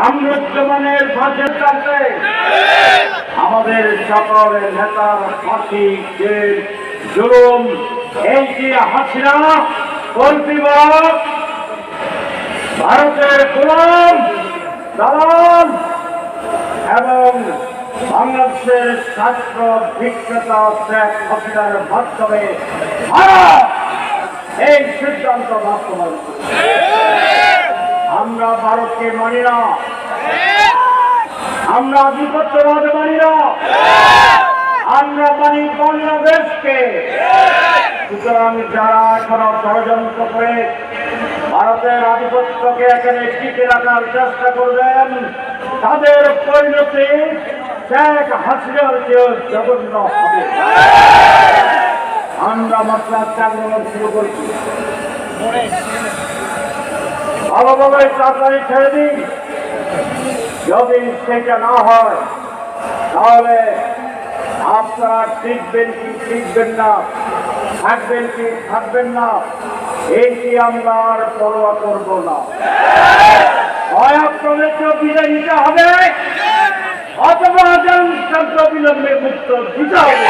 সাম্রাজ্যবানের ফাঁসের কাছে আমাদের সকল নেতার ফাঁসি যে জুলুম এই যে হাসিনা কর্তৃপক্ষ ভারতের গোলাম, দালাল এবং বাংলাদেশের ছাত্র বিক্রেতা শেখ হাসিনার মাধ্যমে এই সিদ্ধান্ত বাস্তবায়ন মানি আমরা আধিপত্যবাদ মানি না আমরা মানি বাংলাদেশকে। সুতরাং যারা এখনও ষড়যন্ত্র করে ভারতের আধিপত্যকে এখানে টিকে রাখার চেষ্টা করবেন, তাদের পরিণতি শেখ হাসিনার চেয়েও জঘন্য হবে। আমরা মাত্র আন্দোলন শুরু করছি। ভালোভাবে চাকরি ছেড়ে দিন। যদি সেটা না হয়, তাহলে আপনারা টিকবেন কি টিকবেন না, থাকবেন কি থাকবেন না এইটি আমরা আর পরোয়া করব না। হয় আপনাদেরকে বিদায় নিতে হবে, অথবা বিলম্বে মুক্ত দিতে হবে।